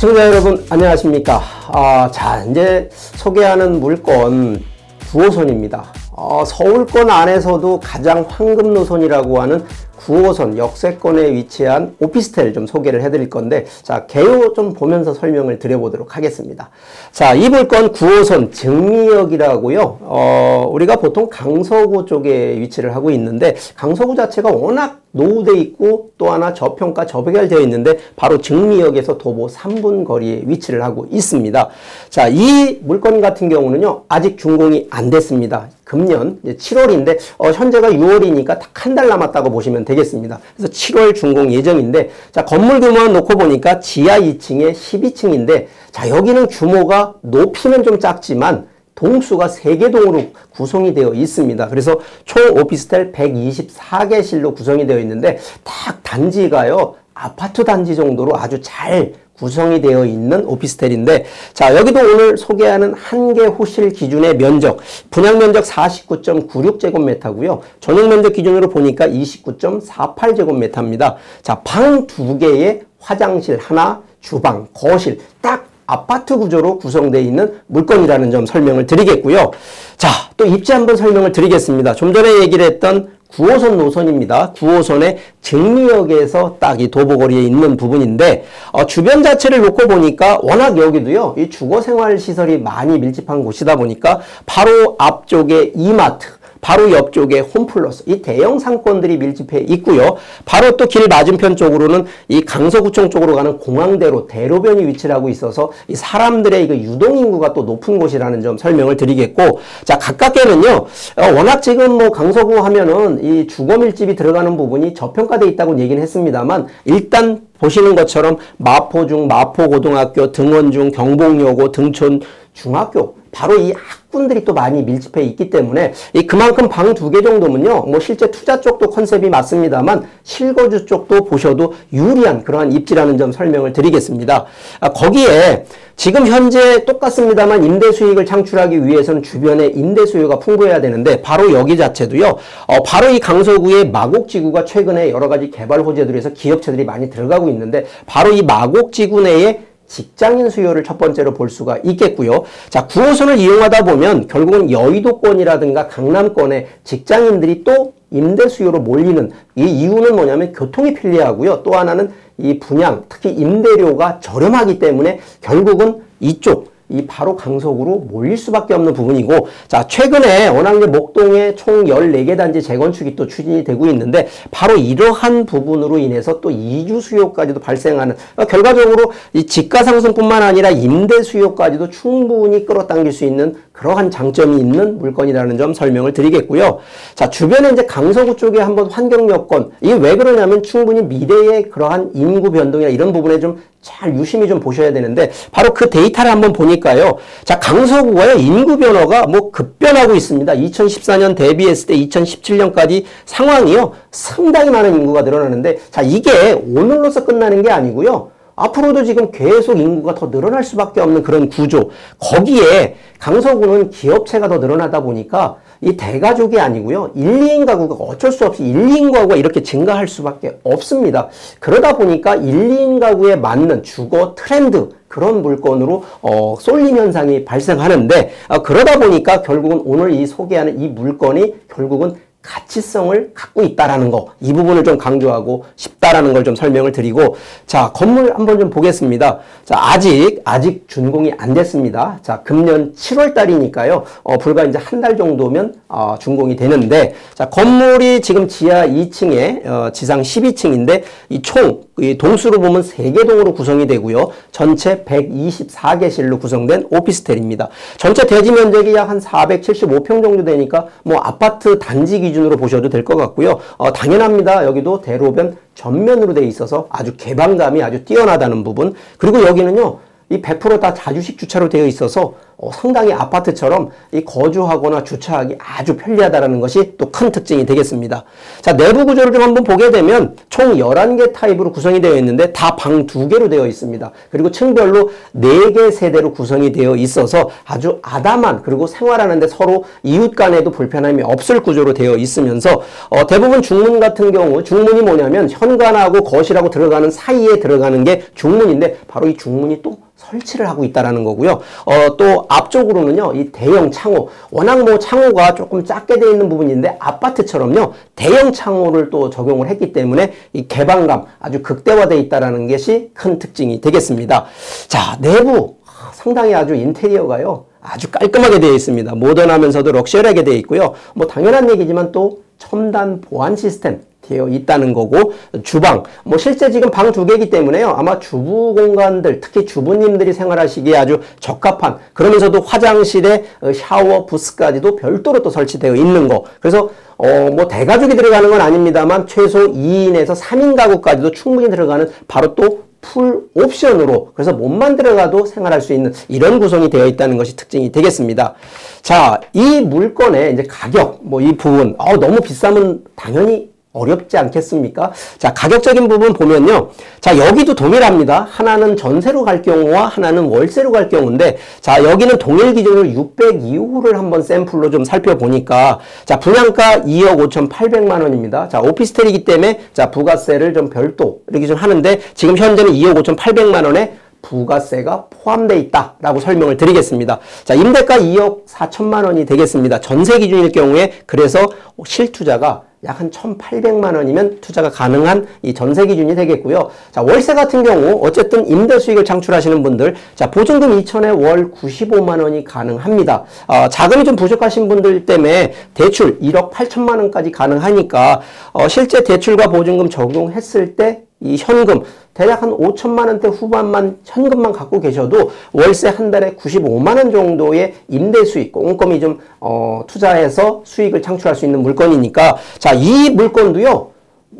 시청자 여러분 안녕하십니까? 아, 자 이제 소개하는 물건 9호선입니다 어, 서울권 안에서도 가장 황금 노선이라고 하는 9호선 역세권에 위치한 오피스텔 좀 소개를 해드릴 건데 자 개요 좀 보면서 설명을 드려보도록 하겠습니다. 자 이볼 건 9호선 증리역이라고요. 어, 우리가 보통 강서구 쪽에 위치를 하고 있는데 강서구 자체가 워낙 노후돼 있고 또 하나 저평가 저배결되어 있는데 바로 증리역에서 도보 3분 거리에 위치를 하고 있습니다. 자, 이 물건 같은 경우는요. 아직 준공이 안 됐습니다. 금년 7월인데 어, 현재가 6월이니까 딱 한 달 남았다고 보시면 되겠습니다. 그래서 7월 준공 예정인데 자, 건물 규모만 놓고 보니까 지하 2층에 12층인데 자, 여기는 규모가 높이는 좀 작지만 동수가 3개 동으로 구성이 되어 있습니다. 그래서 총 오피스텔 124개실로 구성이 되어 있는데 딱 단지가요. 아파트 단지 정도로 아주 잘 구성이 되어 있는 오피스텔인데 자 여기도 오늘 소개하는 한 개 호실 기준의 면적 분양 면적 49.96제곱미터고요. 전용 면적 기준으로 보니까 29.48제곱미터입니다. 자 방 두 개에 화장실 하나, 주방, 거실 딱 아파트 구조로 구성되어 있는 물건이라는 점 설명을 드리겠고요. 자, 또 입지 한번 설명을 드리겠습니다. 좀 전에 얘기를 했던 9호선 노선입니다. 9호선의 증리역에서 딱 이 도보거리에 있는 부분인데 어, 주변 자체를 놓고 보니까 워낙 여기도요. 이 주거생활 시설이 많이 밀집한 곳이다 보니까 바로 앞쪽에 이마트 바로 옆쪽에 홈플러스 이 대형 상권들이 밀집해 있고요. 바로 또 길 맞은편 쪽으로는 이 강서구청 쪽으로 가는 공항대로 대로변이 위치를 하고 있어서 이 사람들의 이거 유동 인구가 또 높은 곳이라는 점 설명을 드리겠고 자 가깝게는요. 어, 워낙 지금 뭐 강서구 하면은 이 주거 밀집이 들어가는 부분이 저평가돼 있다고 얘기는 했습니다만 일단 보시는 것처럼 마포중, 마포고등학교, 등원중, 경복여고, 등촌 중학교 바로 이 학군들이 또 많이 밀집해 있기 때문에 이 그만큼 방 두 개 정도면요. 뭐 실제 투자 쪽도 컨셉이 맞습니다만 실거주 쪽도 보셔도 유리한 그러한 입지라는 점 설명을 드리겠습니다. 아, 거기에 지금 현재 똑같습니다만 임대 수익을 창출하기 위해서는 주변에 임대 수요가 풍부해야 되는데 바로 여기 자체도요. 어, 바로 이 강서구의 마곡지구가 최근에 여러 가지 개발 호재들에서 로 기업체들이 많이 들어가고 있는데 바로 이 마곡지구 내에 직장인 수요를 첫 번째로 볼 수가 있겠고요. 자, 9호선을 이용하다 보면 결국은 여의도권이라든가 강남권에 직장인들이 또 임대 수요로 몰리는 이 이유는 뭐냐면 교통이 편리하고요. 또 하나는 이 분양, 특히 임대료가 저렴하기 때문에 결국은 이쪽 이 바로 강석으로 몰릴 수밖에 없는 부분이고 자 최근에 워낙 이제 목동에 총 14개 단지 재건축이 또 추진이 되고 있는데 바로 이러한 부분으로 인해서 또 이주 수요까지도 발생하는 어, 결과적으로 이 집가 상승뿐만 아니라 임대 수요까지도 충분히 끌어당길 수 있는 그러한 장점이 있는 물건이라는 점 설명을 드리겠고요. 자, 주변에 이제 강서구 쪽에 한번 환경 여건, 이게 왜 그러냐면 충분히 미래의 그러한 인구 변동이나 이런 부분에 좀 잘 유심히 좀 보셔야 되는데, 바로 그 데이터를 한번 보니까요. 자, 강서구가요, 인구 변화가 뭐 급변하고 있습니다. 2014년 대비했을 때 2017년까지 상황이요, 상당히 많은 인구가 늘어나는데, 자, 이게 오늘로서 끝나는 게 아니고요. 앞으로도 지금 계속 인구가 더 늘어날 수밖에 없는 그런 구조. 거기에 강서구는 기업체가 더 늘어나다 보니까 이 대가족이 아니고요. 1, 2인 가구가 어쩔 수 없이 1, 2인 가구가 이렇게 증가할 수밖에 없습니다. 그러다 보니까 1, 2인 가구에 맞는 주거 트렌드 그런 물건으로 어, 쏠림 현상이 발생하는데 어, 그러다 보니까 결국은 오늘 이 소개하는 이 물건이 결국은 가치성을 갖고 있다라는 거, 이 부분을 좀 강조하고 싶다 라는 걸 좀 설명을 드리고, 자, 건물 한번 좀 보겠습니다. 자, 아직, 아직 준공이 안 됐습니다. 자, 금년 7월 달이니까요, 어, 불과 이제 한 달 정도면, 어, 준공이 되는데, 자, 건물이 지금 지하 2층에, 어, 지상 12층인데, 이 총, 이 동수로 보면 3개 동으로 구성이 되고요. 전체 124개실로 구성된 오피스텔입니다. 전체 대지 면적이 약 한 475평 정도 되니까, 뭐, 아파트 단지 기준으로 보셔도 될 것 같고요. 어, 당연합니다. 여기도 대로변 전면으로 되어 있어서 아주 개방감이 아주 뛰어나다는 부분. 그리고 여기는요. 이 100%다 자주식 주차로 되어 있어서 어, 상당히 아파트처럼 이 거주하거나 주차하기 아주 편리하다는 것이 또 큰 특징이 되겠습니다. 자, 내부 구조를 좀 한번 보게 되면 총 11개 타입으로 구성이 되어 있는데 다방 두개로 되어 있습니다. 그리고 층별로 4개 세대로 구성이 되어 있어서 아주 아담한 그리고 생활하는데 서로 이웃 간에도 불편함이 없을 구조로 되어 있으면서 어, 대부분 중문 같은 경우 중문이 뭐냐면 현관하고 거실하고 들어가는 사이에 들어가는 게 중문인데 바로 이 중문이 또 설치를 하고 있다라는 거고요. 어, 또 앞쪽으로는요, 이 대형 창호. 워낙 뭐 창호가 조금 작게 되어 있는 부분인데 아파트처럼요, 대형 창호를 또 적용을 했기 때문에 이 개방감 아주 극대화되어 있다라는 것이 큰 특징이 되겠습니다. 자, 내부 상당히 아주 인테리어가요. 아주 깔끔하게 되어 있습니다. 모던하면서도 럭셔리하게 되어 있고요. 뭐 당연한 얘기지만 또 첨단 보안 시스템 되어 있다는 거고 주방. 뭐 실제 지금 방 두 개이기 때문에요. 아마 주부 공간들 특히 주부님들이 생활하시기에 아주 적합한 그러면서도 화장실에 어, 샤워 부스까지도 별도로 또 설치되어 있는 거. 그래서 어 뭐 대가족이 들어가는 건 아닙니다만 최소 2인에서 3인 가구까지도 충분히 들어가는 바로 또 풀 옵션으로 그래서 몸만 들어가도 생활할 수 있는 이런 구성이 되어 있다는 것이 특징이 되겠습니다. 자, 이 물건의 이제 가격 뭐 이 부분. 어, 너무 비싸면 당연히 어렵지 않겠습니까? 자, 가격적인 부분 보면요. 자, 여기도 동일합니다. 하나는 전세로 갈 경우와 하나는 월세로 갈 경우인데, 자, 여기는 동일 기준으로 602호를 한번 샘플로 좀 살펴보니까, 자, 분양가 2억 5천8백만 원입니다. 자, 오피스텔이기 때문에, 자, 부가세를 좀 별도 이렇게 좀 하는데, 지금 현재는 2억 5천8백만 원에 부가세가 포함되어 있다라고 설명을 드리겠습니다. 자, 임대가 2억 4천만 원이 되겠습니다. 전세 기준일 경우에 그래서 실투자가 약 한 1,800만 원이면 투자가 가능한 이 전세 기준이 되겠고요. 자, 월세 같은 경우 어쨌든 임대 수익을 창출하시는 분들 자, 보증금 2천에 월 95만 원이 가능합니다. 어, 자금이 좀 부족하신 분들 때문에 대출 1억 8천만 원까지 가능하니까 어, 실제 대출과 보증금 적용했을 때 이 현금 대략 한 5천만 원대 후반만 현금만 갖고 계셔도 월세 한 달에 95만 원 정도의 임대 수익 꼼꼼히 좀 어, 투자해서 수익을 창출할 수 있는 물건이니까. 자 이 물건도요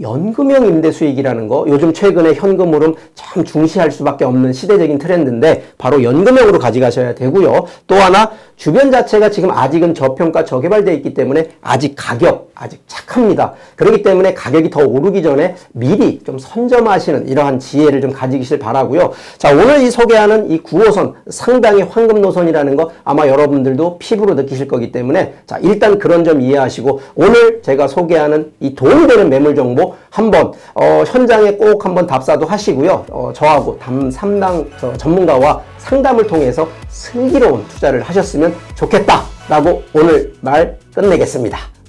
연금형 임대 수익이라는 거 요즘 최근에 현금 흐름 참 중시할 수밖에 없는 시대적인 트렌드인데 바로 연금형으로 가져가셔야 되고요. 또 하나 주변 자체가 지금 아직은 저평가 저개발되어 있기 때문에 아직 가격 아직 착합니다. 그렇기 때문에 가격이 더 오르기 전에 미리 좀 선점하시는 이러한 지혜를 좀 가지시길 바라고요. 자 오늘 이 소개하는 이 9호선 상당히 황금 노선이라는 거 아마 여러분들도 피부로 느끼실 거기 때문에 자 일단 그런 점 이해하시고 오늘 제가 소개하는 이 도움이 되는 매물 정보 한번 어, 현장에 꼭 한번 답사도 하시고요. 어, 저하고 담 3당 전문가와 상담을 통해서 슬기로운 투자를 하셨으면 좋겠다라고 오늘 말 끝내겠습니다.